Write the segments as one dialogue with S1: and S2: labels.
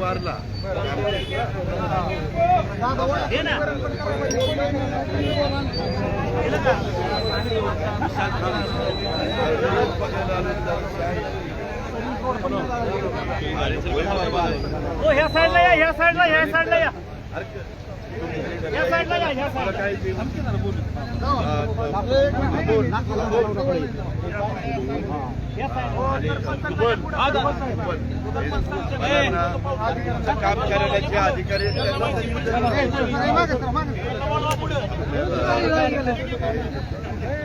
S1: वारला
S2: हो ह्या साईडला या ह्या साईडला ह्या साईडला या.
S1: काम करण्याचे अधिकारी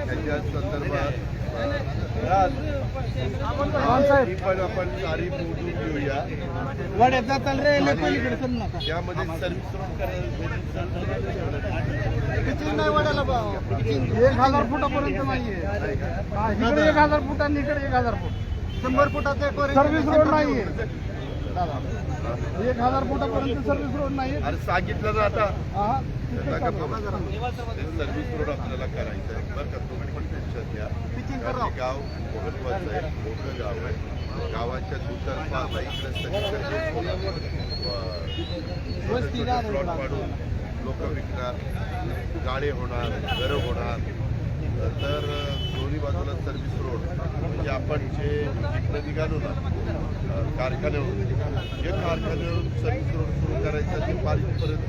S1: त्याच्या संदर्भात ही? पण आपण तारीख मोजून घेऊया.
S3: वाड्यात जाताल रे लय पलीकडे चल नका
S1: त्यामध्ये सर्व्हिस रोड करायला
S3: पिचिंग नाही वाड्याला बा- पिचिंग एक हजार फुटापर्यंत नाहीये. हा, इकडे एक हजार फूट आणि इकडे एक हजार फूट. शंभर फुटाचे सर्व्हिस रोड नाहीये. दादा. एक हजार फुटापर्यंत सर्व्हिस रोड नाहीये.
S1: अरे सांगितलं ना आता. सर्व्हिस रोड आपल्याला करायचं आहे बरं का तुम्ही पण टेन्शन घ्या. गाव महत्वाचं आहे. मोठं गाव आहे. गावाच्या आता इकडे सगळीकडे प्लॉट पाडून लोक विकणार. गाडे होणार घरं होणार. तर दोन्ही बाजूला सर्व्हिस रोड म्हणजे आपण जे इकडे निघालो ना अं, कारखान्यावरून जे कारखान्यावरून सर्व्हिस रोड सुरू करायचं ते पाचपर्यंत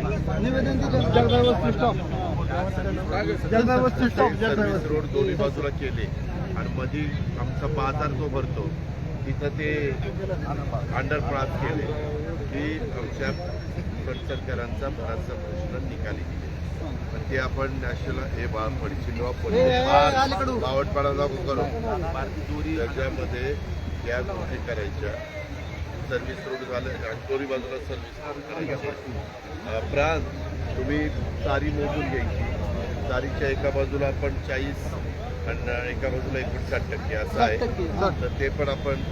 S3: दिलं Jagdavasti stop Jagdavasti stop
S1: service road दोन्ही बाजूला केले. आणि मध्ये आमचा बाजार जो भरतो. तिथं ते अंडरपास केले. की आमच्या सरकारांचा बराचसा प्रश्न निकाली गेले. पण ते आपण नॅशनल हे. बावटपाडा लागू करू. त्याच्यामध्ये त्या गोष्टी करायच्या. सर्व्हिस रोड झालं आणि दोन्ही बाजूला सर्व्हिस रोड करायची. प्रांत तुम्ही तारी मोजून घ्यायची. तारीच्या एका बाजूला आपण चाळीस आणि एका बाजूला एकोणसाठ टक्के असं आहे.
S3: 60 टक्के.
S1: तर ते पण आपण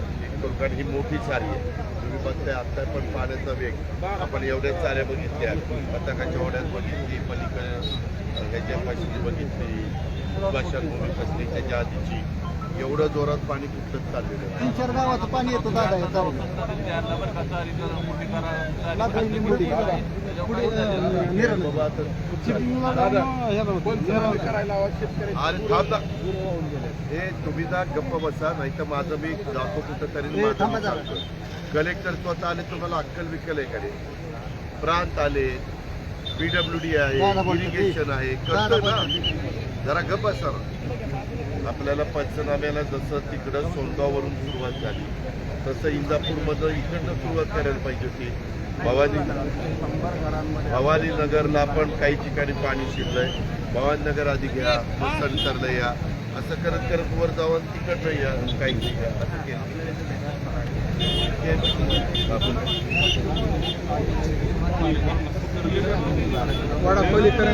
S1: हे कारण ही मोठी सारी आहे. तुम्ही बघताय आता पण पाण्याचा वेग. आपण एवढ्याच साऱ्या बघितल्या. पताकाच्या ओढ्यात बघितली पलीकडे ह्याच्या पाशी बघितली स्मशानभूमी कसली त्याच्या आधीची. एवढं जोरात पाणी कुठंच चाललेलं आहे
S3: तीन चार गावाचं पाणी येतं दादा या
S1: ना. हे तुम्ही जा गप्प बसा नाही तर माझं मी जातो कुठं तरी. कलेक्टर स्वतः आले तुम्हाला अक्कल विकल आहे का रे? प्रांत आले पीडब्ल्यू डी आहे इरिगेशन आहे करतोय ना? जरा गप्प बसा ना. आपल्याला पंचनाम्याला जसं तिकडं सोनगाववरून सुरुवात झाली तसं इंदापूरमधलं इकडनं सुरुवात करायला पाहिजे होती. भवानी भवानी नगरला पण काही ठिकाणी पाणी शिरलंय. भवानी नगर आधी घ्या मग संतरला या. असं करत करत वर जाऊन तिकडनं या काही नाही या. असं केलं.
S3: वाडा पलीकडे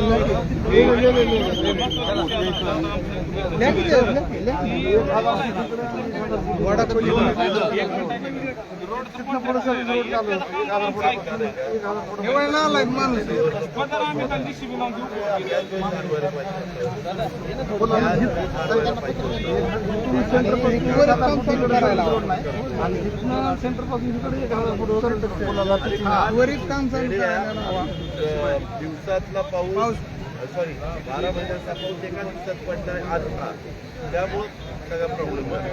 S1: दिवसातला पाऊस सॉरी बारा महिन्याचा पाऊस एका दिवसात पडणार आज हा त्यामुळं सगळा प्रॉब्लेम आहे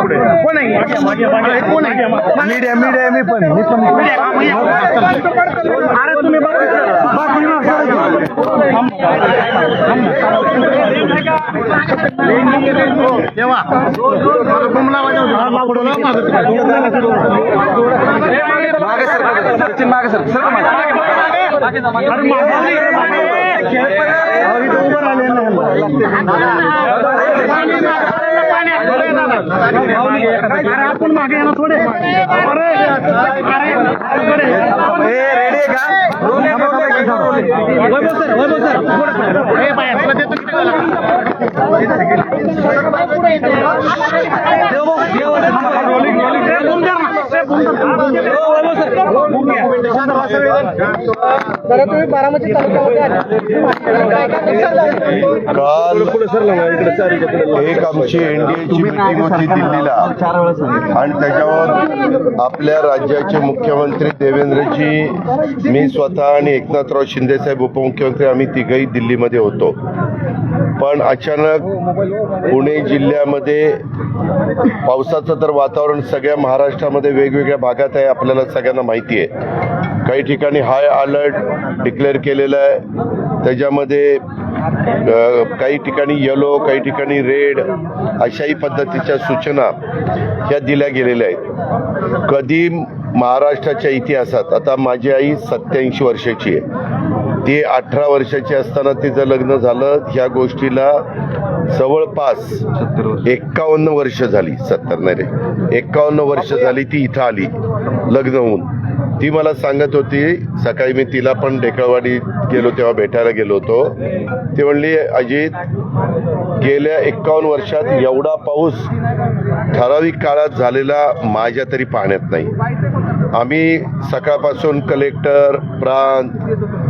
S2: पुढे सर. हो, आता खाली पडेल जरा.
S3: मीडिया मीडिया मी पण मी पण
S2: अरे तुम्ही मागे सर मागे सर आपण मागे येणार थोडे अरे अरे
S3: जरा तुम्ही बारामती तालुक्यामध्ये.
S1: काल एक आमची एनडीएची मीटिंग होती दिल्लीला. आणि त्याच्यावर आपल्या राज्याचे मुख्यमंत्री देवेंद्रजी मी स्वतः आणि एकनाथराव शिंदे साहेब उपमुख्यमंत्री आम्ही तिघही दिल्लीमध्ये होतो. पण अचानक पुणे जिल्ह्यामध्ये पावसाचं तर वातावरण सगळ्या महाराष्ट्रामध्ये वेगवेगळ्या भागात आहे आपल्याला सगळ्यांना माहिती आहे. काही ठिकाणी हाय अलर्ट डिक्लेअर केलेलं आहे. त्याच्यामध्ये काही ठिकाणी येलो काही ठिकाणी रेड अशाही पद्धतीच्या सूचना ह्या दिल्या गेलेल्या आहेत. कधी महाराष्ट्राच्या इतिहासात आता माझी आई सत्याऐंशी वर्षाची आहे. ती अठरा वर्षाची असताना तिचं लग्न झालं. ह्या गोष्टीला जवळपास एक्कावन्न वर्ष झाली. सत्तर नाही रे. एक्कावन्न वर्ष झाली ती इथं आली लग्न होऊन. ती मला सांगत होती सकाळी मी तिला पण ढेकळवाडी गेलो तेव्हा भेटायला गेलो होतो. ती म्हणली अजित गेल्या एक्कावन्न वर्षात एवढा पाऊस ठराविक काळात झालेला माझ्या तरी पाहण्यात नाही. आम्ही सकाळपासून कलेक्टर प्रांत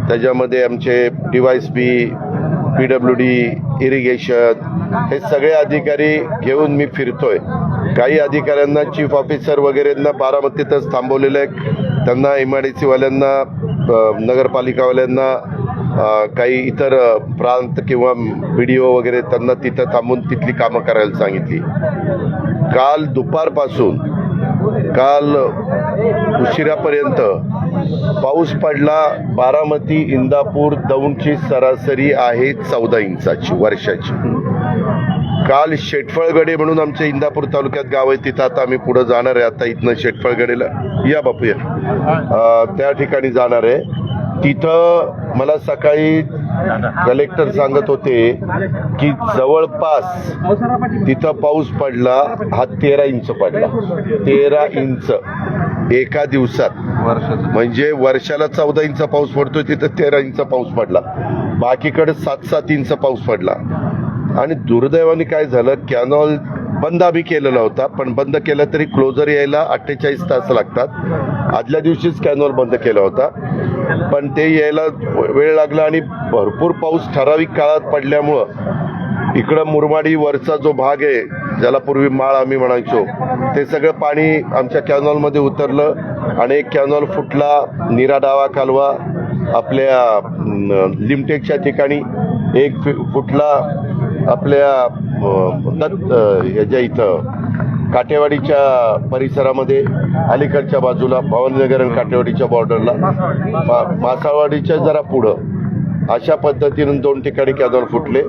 S1: त्याच्यामध्ये आमचे DYS B P W D irrigation हे सगळे अधिकारी घेऊन मी फिरतोय. काही अधिकाऱ्यांना चीफ ऑफिसर वगैरेंना बारामतीतच थांबवलेलं आहे त्यांना एम आय डी सीवाल्यांना नगरपालिकावाल्यांना काही इतर प्रांत किंवा बी डी ओ वगैरे त्यांना तिथं थांबून तिथली कामं करायला सांगितली. काल दुपारपासून काल उशिरापर्यंत पाऊस पडला. बारामती इंदापूर दौंडची सरासरी आहे चौदा इंचाची वर्षाची. काल शेटफळगडे म्हणून आमच्या इंदापूर तालुक्यात गाव आहे. तिथं आता आम्ही पुढे जाणार आहे. आता इथनं शेटफळगडेला या बापू या. त्या ठिकाणी जाणार आहे. तिथं मला सकाळी कलेक्टर सांगत होते की जवळपास तिथं पाऊस पडला हा तेरा इंच पडला. तेरा इंच एका दिवसात. म्हणजे वर्षाला चौदा इंच पाऊस पडतोय तिथं तेरा इंच पाऊस पडला. बाकीकडे सात सात इंच पाऊस पडला. आणि दुर्दैवाने काय झालं कॅनॉल बंद आम्ही केलेला होता पण बंद केला तरी क्लोजर यायला अठ्ठेचाळीस तास लागतात. आदल्या दिवशीच कॅनॉल बंद केला होता. पण ते यायला वेळ लागला आणि भरपूर पाऊस ठराविक काळात पडल्यामुळं इकडं मुरमाडी वरचा जो भाग आहे ज्याला पूर्वी माळ आम्ही म्हणायचो ते सगळं पाणी आमच्या कॅनॉलमध्ये उतरलं आणि एक कॅनॉल फुटला निरा डावा कालवा आपल्या लिमटेकच्या ठिकाणी एक फि- फुटला. आपल्या दत्त ह्याच्या इथं काटेवाडीच्या परिसरामध्ये अलीकडच्या बाजूला भवानीनगर आणि काटेवाडीच्या बॉर्डरला मा- मासाळवाडीच्या जरा पुढं अशा पद्धतीनं दोन ठिकाणी कॅनॉल फुटले.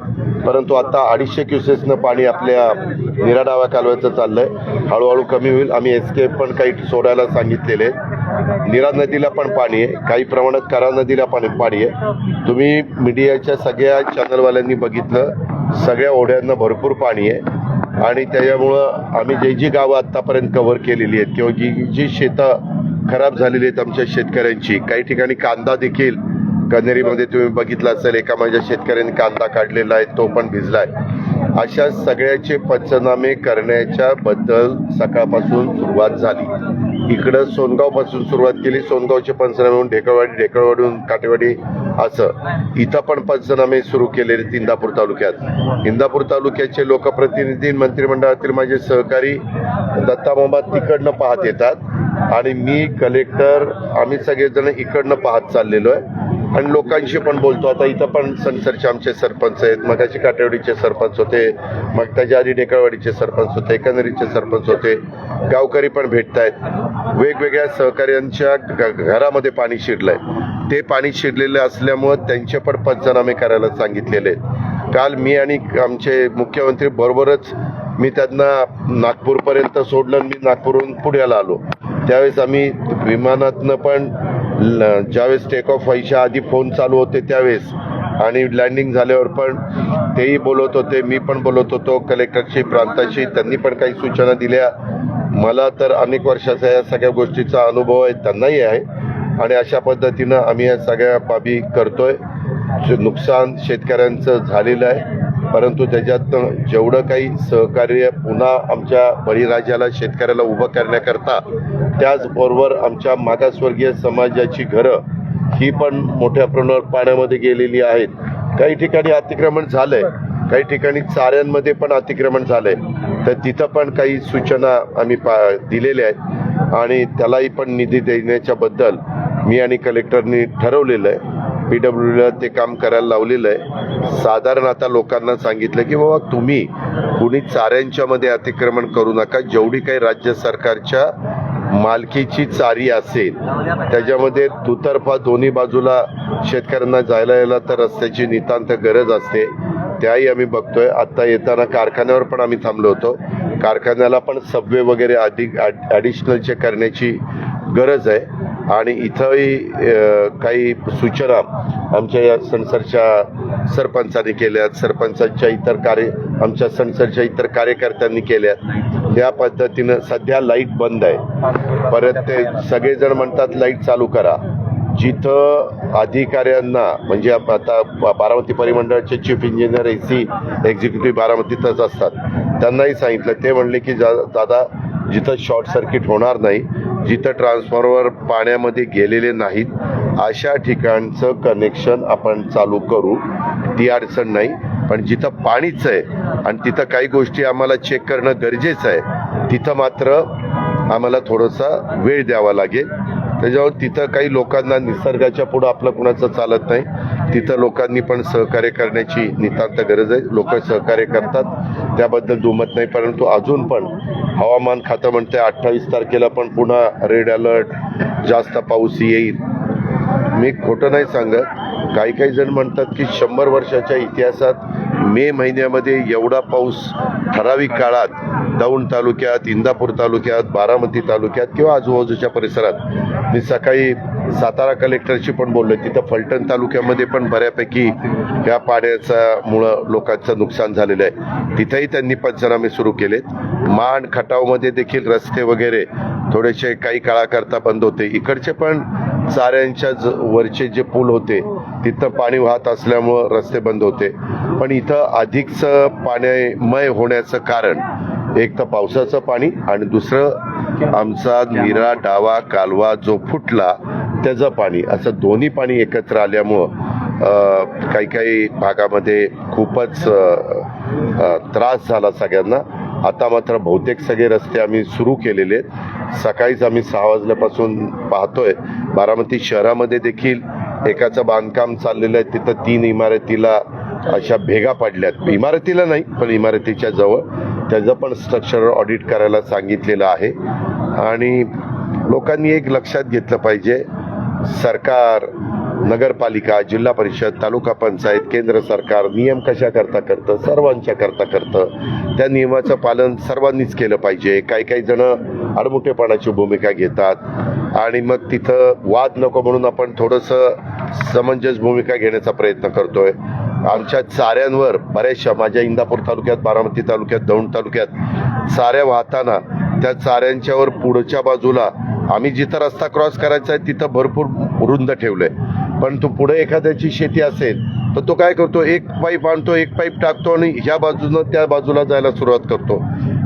S1: परंतु आता अडीचशे क्युसेसनं पाणी आपल्या निराडाव्या कालव्याचं चाललंय. हळूहळू कमी होईल. आम्ही एस्केप पण काही सोडायला सांगितलेले निरा नदीला पण पाणी आहे. काही प्रमाणात करा नदीला पण पाणी आहे. तुम्ही मीडियाच्या सगळ्या चॅनलवाल्यांनी बघितलं. सगळ्या ओढ्यांना भरपूर पाणी आहे. आणि त्याच्यामुळं आम्ही जे जी गावं आत्तापर्यंत कव्हर केलेली आहेत किंवा जी जी शेतं खराब झालेली आहेत आमच्या शेतकऱ्यांची काही ठिकाणी कांदा देखील कनेरीमध्ये तुम्ही बघितलं असेल एका माझ्या शेतकऱ्याने कांदा काढलेला आहे तो पण भिजलाय. अशा सगळ्याचे पंचनामे करण्याच्या बद्दल सकाळपासून सुरुवात झाली. इकडं सोनगावपासून सुरुवात केली सोनगावचे पंचनामे होऊन ढेकळवाडी ढेकळवाडीहून काटेवाडी असं. इथं पण पंचनामे सुरू केलेले इंदापूर तालुक्यात. इंदापूर तालुक्याचे लोकप्रतिनिधी मंत्रिमंडळातील माझे सहकारी दत्तामामा तिकडनं पाहत येतात. आणि मी कलेक्टर आम्ही सगळेजण इकडनं पाहत चाललेलो आहे. आणि लोकांशी पण बोलतो. आता इथं पण सनसरचे आमचे सरपंच आहेत. मगाची काटेवाडीचे सरपंच होते. मग त्याच्या आधी डेकळवाडीचे सरपंच होते. एकंदरीचे सरपंच होते. गावकरी पण भेटत आहेत वेगवेगळ्या सहकार्यांच्या घ- घरामध्ये पाणी शिरलंय. ते पाणी शिरलेले असल्यामुळं त्यांचे पण पंचनामे करायला सांगितलेले आहेत. काल मी आणि आमचे मुख्यमंत्री बरोबरच मी त्यांना नागपूरपर्यंत सोडलं मी नागपूरहून पुण्याला आलो. त्यावेळेस आम्ही विमानातनं पण ज्यावेळेस टेक ऑफ व्हायच्या आधी फोन चालू होते त्यावेळेस. आणि लँडिंग झाल्यावर पण तेही बोलत होते मी पण बोलत होतो कलेक्टरशी प्रांताशी. त्यांनी पण काही सूचना दिल्या. मला तर अनेक वर्षाचा या सगळ्या गोष्टीचा अनुभव आहे त्यांनाही आहे. आणि अशा पद्धतीनं आम्ही या सगळ्या बाबी करतोय. जे नुकसान शेतकऱ्यांचं झालेलं आहे. परंतु त्याच्यातनं जेवढं काही सहकार्य पुन्हा आमच्या बळीराजाला शेतकऱ्याला उभं करण्याकरता त्याचबरोबर आमच्या मागासवर्गीय समाजाची घरं ही पण मोठ्या प्रमाणावर पाण्यामध्ये गेलेली आहेत. काही ठिकाणी अतिक्रमण झालंय काही ठिकाणी चाऱ्यांमध्ये पण अतिक्रमण झालंय. तर तिथं पण काही सूचना आम्ही पा दिलेल्या आहेत. आणि त्यालाही पण निधी देण्याच्याबद्दल मी आणि कलेक्टरनी ठरवलेलं आहे. पी डब्ल्यूला ते काम करायला लावलेलं आहे. साधारण आता लोकांना सांगितलं की बाबा तुम्ही कुणी चाऱ्यांच्या मध्ये अतिक्रमण करू नका. जेवढी काही राज्य सरकारच्या मालकीची चारी असेल त्याच्यामध्ये दुतर्फा दोन्ही बाजूला शेतकऱ्यांना जायला यायला तर रस्त्याची नितांत गरज असते. त्याही आम्ही बघतोय. आता येताना कारखान्यावर पण आम्ही थांबलो होतो. कारखान्याला पण सबवे वगैरे अधिक ॲडिशनलचे करण्याची गरज आहे. आणि इथंही काही सूचना आमच्या या सणसरच्या सरपंचांनी केल्यात सरपंचांच्या इतर कार्य आमच्या सणसरच्या इतर कार्यकर्त्यांनी केल्यात त्या पद्धतीनं सध्या लाइट बंद आहे. परत ते सगळेजण म्हणतात लाइट चालू करा. जिथं अधिकाऱ्यांना म्हणजे आता Baramati परिमंडळाचे chief engineer A C executive बारामतीतच असतात. त्यांनाही सांगितलं. ते म्हणले की जा दादा जिथं शॉर्ट सर्किट होणार नाही जिथं ट्रान्सफॉर्मर पाण्यामध्ये गेलेले नाहीत अशा ठिकाणचं कनेक्शन आपण चालू करू. ती अडचण नाही पण जिथं पाणीच आहे आणि तिथं काही गोष्टी आम्हाला चेक करणं गरजेचं आहे तिथं मात्र आम्हाला थोडासा वेळ द्यावा लागेल. त्याच्यावर तिथं काही लोकांना निसर्गाच्या पुढं आपलं कुणाचं चालत नाही. तिथं लोकांनी पण सहकार्य करण्याची नितांत गरज आहे. लोक सहकार्य करतात. त्याबद्दल दुमत नाही. परंतु अजून पण हवामान खातं म्हणते अठ्ठावीस तारखेला पण पुन्हा रेड अलर्ट जास्त पाऊस येईल. मी खोटं नाही सांगत. काही काही जण म्हणतात की शंभर वर्षाच्या इतिहासात मे महिन्यामध्ये एवढा पाऊस ठराविक काळात दौंड तालुक्यात इंदापूर तालुक्यात बारामती तालुक्यात किंवा आजूबाजूच्या परिसरात. मी सकाळी सातारा कलेक्टरशी पण बोललो. तिथं फलटण तालुक्यामध्ये पण बऱ्यापैकी या पाण्याचा मुळं लोकांचं नुकसान झालेलं आहे. तिथेही त्यांनी पंचनामे सुरू केलेत. मान खटावमध्ये देखील रस्ते वगैरे थोडेसे काही काळाकरता बंद होते. इकडचे पण चाऱ्यांच्या ज- वरचे जे पूल होते तिथं पाणी वाहत असल्यामुळं रस्ते बंद होते. पण इथं अधिकचं पाण्यामय होण्याचं कारण एक तर पावसाचं पाणी आणि दुसरं आमचा निरा डावा कालवा जो फुटला त्याचं पाणी. असं दोन्ही पाणी एकत्र आल्यामुळं काही काही भागामध्ये खूपच त्रास झाला सगळ्यांना. आता मात्र बहुतेक सगळे रस्ते आम्ही सुरू केलेले आहेत. सकाळीच आम्ही सहा वाजल्यापासून पाहतोय. बारामती शहरामध्ये देखील एकाचं बांधकाम चाललेलं आहे तिथं तीन इमारतीला अशा भेगा पडल्यात. इमारतीला नाही पण इमारतीच्या जवळ. त्याचं पण स्ट्रक्चर ऑडिट करायला सांगितलेलं आहे. आणि लोकांनी एक लक्षात घेतलं पाहिजे सरकार नगरपालिका जिल्हा परिषद तालुका पंचायत केंद्र सरकार नियम कशा करता करतं सर्वांच्या करता करतं त्या नियमाचं पालन सर्वांनीच केलं पाहिजे. काही काही जण आडमुठेपणाची भूमिका घेतात. आणि मग तिथं वाद नको म्हणून आपण थोडंसं समंजस भूमिका घेण्याचा प्रयत्न करतोय. आमच्या चाऱ्यांवर बऱ्याचशा माझ्या इंदापूर तालुक्यात बारामती तालुक्यात दौंड तालुक्यात चाऱ्या वाहताना त्या चाऱ्यांच्यावर पुढच्या बाजूला आम्ही जिथं रस्ता क्रॉस करायचा आहे तिथं भरपूर रुंद ठेवलंय. पण तो पुढे एखाद्याची शेती असेल तर तो काय करतो? एक पाईप आणतो एक पाईप टाकतो आणि ह्या बाजूनं त्या बाजूला जायला सुरुवात करतो.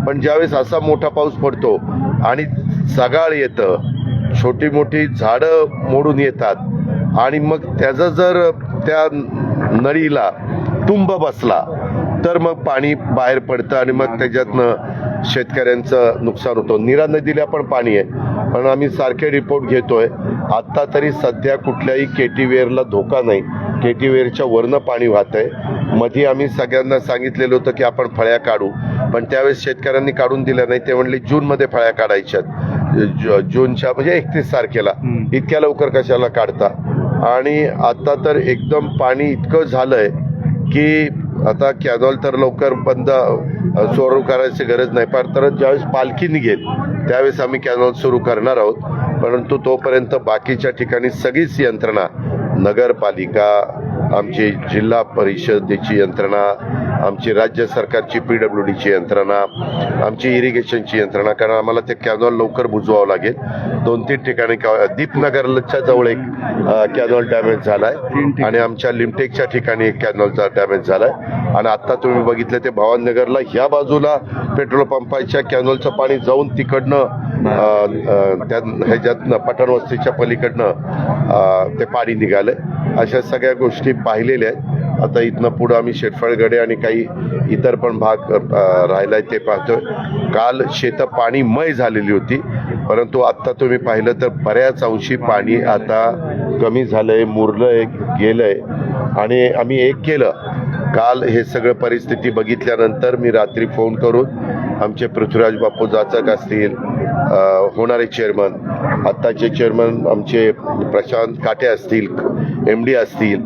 S1: पण ज्यावेळेस असा मोठा पाऊस पडतो आणि सगाळ येतं छोटी मोठी झाडं मोडून येतात. आणि मग त्याचा जर त्या नळीला तुंब बसला तर मग पाणी बाहेर पडतं आणि मग त्याच्यातनं शेतकऱ्यांचं नुकसान होतं. निरा नदीला पण पाणी आहे पण आम्ही सारखे रिपोर्ट घेतोय. आत्ता तरी सध्या कुठल्याही केटीवेअरला धोका नाही. केटीवेअरच्या वरनं पाणी वाहत आहे मध्ये आम्ही सगळ्यांना सांगितलेलं होतं की आपण फळ्या काढू. पण त्यावेळेस शेतकऱ्यांनी काढून दिल्या नाही. ते म्हणले जूनमध्ये फळ्या काढायच्यात जूनच्या म्हणजे एकतीस तारखेला. इतक्या लवकर कशाला काढता? आणि आता तर एकदम पाणी इतकं झालंय की आता कॅनॉल तर लवकर बंद सुरू करायची गरज नाही. पण तर ज्यावेळेस पालखी निघेल त्यावेळेस आम्ही कॅनॉल सुरू करणार आहोत. परंतु तोपर्यंत बाकीच्या ठिकाणी सगळीच यंत्रणा नगरपालिका आमची जिल्हा परिषदेची यंत्रणा आमची राज्य सरकारची पी डब्ल्यू डीची यंत्रणा आमची इरिगेशनची यंत्रणा कारण आम्हाला ते कॅनॉल लवकर बुजवावं लागेल. दोन तीन ठिकाणी दीपनगरच्या जवळ एक कॅनॉल डॅमेज झालाय आणि आमच्या लिमटेकच्या ठिकाणी एक कॅनॉलचा डॅमेज झालाय. आणि आता तुम्ही बघितलं ते भवाननगरला ह्या बाजूला पेट्रोल पंपाच्या कॅनॉलचं पाणी जाऊन तिकडनं त्या ह्याच्यातनं पठाणवस्तीच्या पलीकडनं ते पाणी निघालंय. अशा सगळ्या गोष्टी पाहिलेल्या आहेत. आता इथनं पुढं आम्ही शेटफळगडे आणि काही इतर पण भाग राहिला आहे ते पाहतोय. काल शेतं पाणीमय झालेली होती परंतु आत्ता तुम्ही पाहिलं तर बऱ्याच अंशी पाणी आता कमी झालंय मुरलंय गेलंय. आणि आम्ही एक केलं. काल हे सगळं परिस्थिती बघितल्यानंतर मी रात्री फोन करून आमचे पृथ्वीराज बापू जाचक असतील होणारे चेअरमन आत्ताचे चेअरमन आमचे प्रशांत काटे असतील एम डी असतील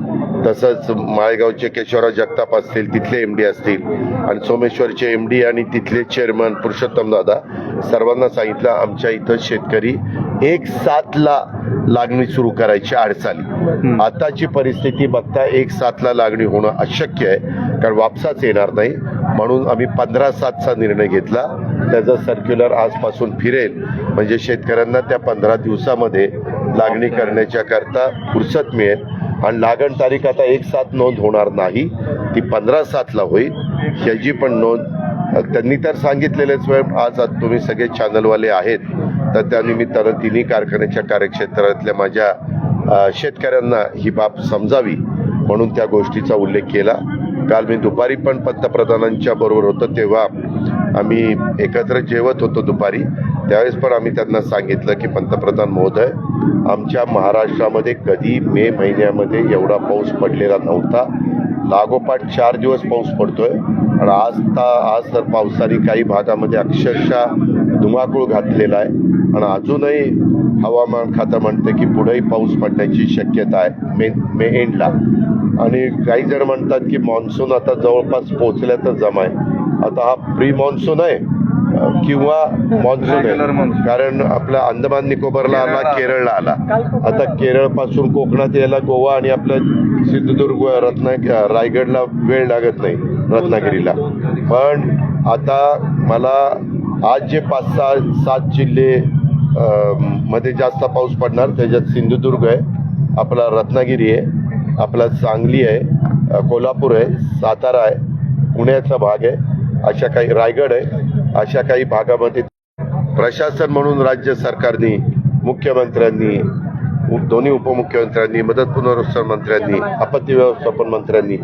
S1: तसंच माळेगावचे केशवराव जगताप असतील तिथले एम डी असतील. आणि सोमेश्वरचे एम डी आणि तिथले चेअरमन पुरुषोत्तम दादा सर्वांना सांगितलं आमच्या इथं शेतकरी एक सातला लागणी सुरू करायची अडचाली आताची परिस्थिती बघता एक सातला लागणी होणं अशक्य आहे कारण वापसाच येणार नाही. म्हणून आम्ही पंधरा सातचा निर्णय घेतला. त्याचा सर्क्युलर आजपासून फिरेल. म्हणजे शेतकऱ्यांना त्या पंधरा दिवसामध्ये लागणी करण्याच्या करता फुरसत मिळेल. आणि लागण तारीख आता एक सात नोंद होणार नाही. ती पंधरा सातला होईल. ह्याची पण नोंद त्यांनी तर सांगितलेलेच स्वयं आज आज तुम्ही सगळे चॅनलवाले आहेत. तर त्यानिमित्तानं तिन्ही कारखान्याच्या कार्यक्षेत्रातल्या माझ्या शेतकऱ्यांना ही बाब समजावी म्हणून त्या गोष्टीचा उल्लेख केला. काल मी दुपारी पण पंतप्रधानांच्या बरोबर होतो तेव्हा आम्ही एकत्र जेवत होतो दुपारी. त्यावेळेस पण आम्ही त्यांना सांगितलं की पंतप्रधान महोदय आमच्या महाराष्ट्रामध्ये कधी मे महिन्यामध्ये एवढा पाऊस पडलेला नव्हता. लागोपाठ चार दिवस पाऊस पडतोय. आणि आज ता आज तर पावसाने काही भागामध्ये अक्षरशः धुमाकूळ घातलेला आहे. आणि अजूनही हवामान खातं म्हणते की पुढेही पाऊस पडण्याची शक्यता आहे मे मे एंडला आणि काही जण म्हणतात की मान्सून आता जवळपास पोहोचल्याचं जमाय आता हा प्री मान्सून आहे. किंवा मान्सून आहे. कारण आपल्या अंदमान निकोबारला आला केरळला आला. आता केरळपासून कोकणात यायला गोवा आणि आपलं सिंधुदुर्ग रत्ना रायगडला वेळ लागत नाही रत्नागिरीला. पण आता मला आज जे पाच सहा सात जिल्हे मध्ये जास्त पाऊस पडणार त्याच्यात सिंधुदुर्ग आहे आपला रत्नागिरी आहे आपला सांगली आहे कोल्हापूर आहे सातारा आहे पुण्याचा भाग आहे. अशा काही रायगड आहे अशा काही भागामध्ये प्रशासन म्हणून राज्य सरकारने मुख्यमंत्र्यांनी दोन्ही उपमुख्यमंत्र्यांनी मदत पुनर्वसन मंत्र्यांनी आपत्ती व्यवस्थापन मंत्र्यांनी